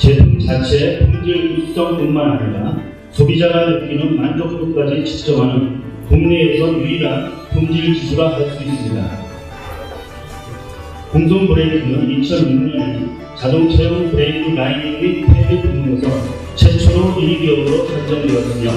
자체의 품질 우수성뿐만 아니라 소비자가 느끼는 만족도까지 측정하는 국내에서 유일한 품질 기술화 할수 있습니다. 공성 브레이크는 2006년에 자동차용 브레이크 라이닝 및 패드 등에서 최초로 1위기업으로 선정되었으며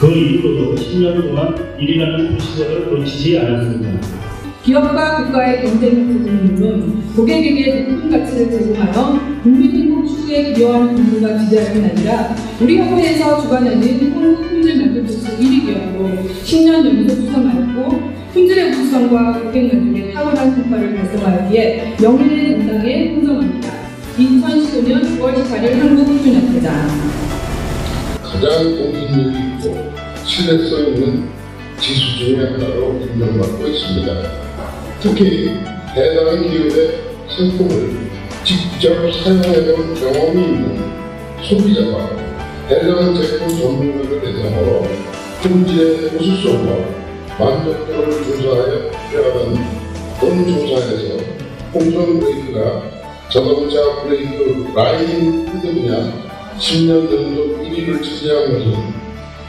그 이후로도 10년 동안 1위라는 표시를 놓치지 않았습니다. 기업과 국가의 경쟁력 부분은 고객에게 높은 가치를 제공하여 국민 행복 추구에 기여하는 공부가 뿐 아니라 우리 협회에서 주관하는 한국 품질 만족도수 1위 기업으로 10년 연속 수상하였고 품질의 우수성과 고객 만족에 탁월한 성과를 달성하였기에 명예의 전당에 풍성합니다. 2015년 9월 18일 한국 품질협회장 가장 공신력이 있고 신뢰성 있는 지수 중의 하나로 인정받고 있습니다. 특히 해당 기업의 상품을 직접 사용해본 경험이 있는 소비자가 해당 제품 전문가를 대상으로 품질의 우수성과 만족도를 조사하여 필요하는 본 조사에서 공정 브레이크가 자동차 브레이크 라이닝 푸드 분야 10년 연속 1위를 차지한 것은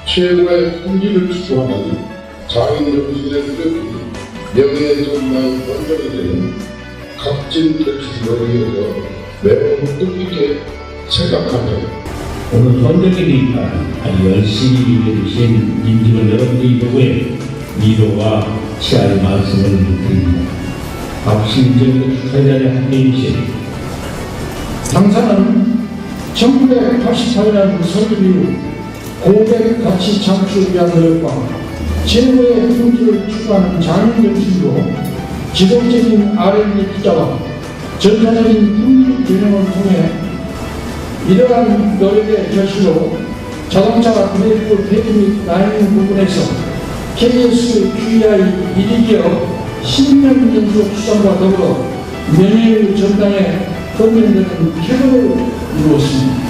최고의 품질을 추구하는 장인 정신의 노력이 전당 원정이 되는 값진 결실로 이어져 매우 뜻깊게 생각하며 오늘 선정이니까 아주 열심히 일해주신 임직원 여러분들이 보고에 위로와 치아의 말씀을 드립니다. 박신정 축하의 자리에 함께해 주신 당사는 1984년 설립 이후 고객 가치 창출을 위한 노력과 최고의 품질을 추구하는 장인 정신으로 지속적인 R&D 투자와 전사적인 품질 개념을 통해 이러한 노력의 결실로 자동차 브레이크 패드 및 라이닝 부분에서 KS QEI 1위 기업 10년 연속 수상과 더불어 명예의 전당에 선정되는 쾌거를 이루었습니다.